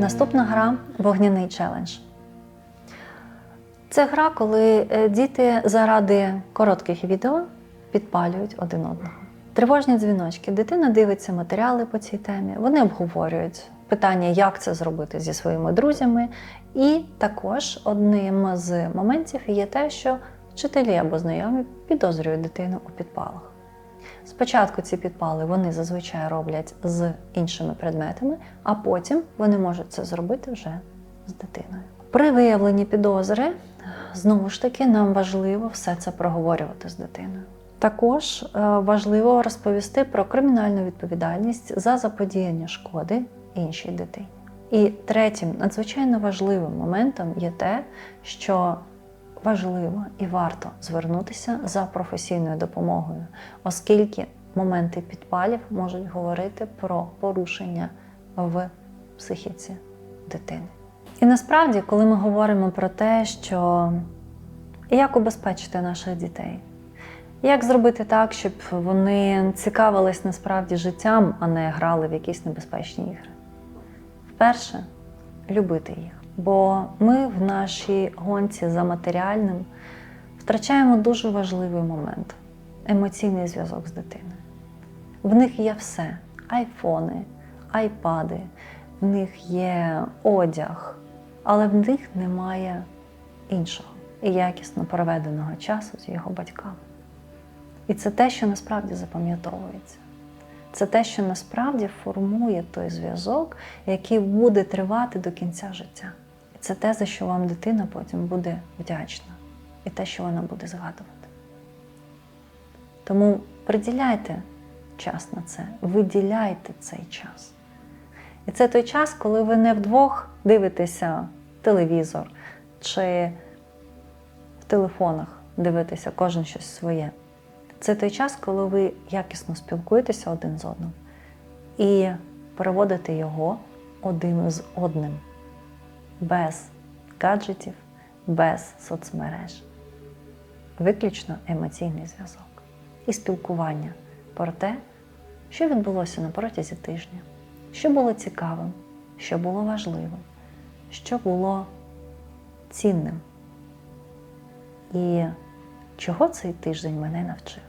Наступна гра вогняний челендж. Це гра, коли е, діти заради коротких відео підпалюють один одного. Тривожні дзвіночки. Дитина дивиться матеріали по цій темі. Вони обговорюють питання, як це зробити зі своїми друзями. І також одним з моментів є те, що вчителі або знайомі підозрюють дитину у підпалах. Спочатку ці підпали вони зазвичай роблять з іншими предметами, а потім вони можуть це зробити вже з дитиною. При виявленні підозри, знову ж таки, нам важливо все це проговорювати з дитиною. Також е, важливо розповісти про кримінальну відповідальність за заподіяння шкоди іншій дитині. І третім надзвичайно важливим моментом є те, що важливо і варто звернутися за професійною допомогою, оскільки моменти підпалів можуть говорити про порушення в психіці дитини. І насправді, коли ми говоримо про те, що як убезпечити наших дітей, як зробити так, щоб вони цікавились насправді життям, а не грали в якісь небезпечні ігри. Вперше любити їх. Бо ми в нашій гонці за матеріальним втрачаємо дуже важливий момент емоційний зв'язок з дитиною. В них є все: айфони, айпади, в них є одяг, але в них немає іншого і якісно проведеного часу з його батьками. І це те, що насправді запам'ятовується. Це те, що насправді формує той зв'язок, який буде тривати до кінця життя. Це те, за що вам дитина потім буде вдячна, і те, що вона буде згадувати. Тому приділяйте час на це, виділяйте цей час. І це той час, коли ви не вдвох дивитеся телевізор чи в телефонах дивитеся кожен щось своє. Це той час, коли ви якісно спілкуєтеся один з одним і проводите його один з одним, без гаджетів, без соцмереж. Виключно емоційний зв'язок і спілкування про те, що відбулося на протязі тижня, що було цікавим, що було важливим, що було цінним. І чого цей тиждень мене навчив.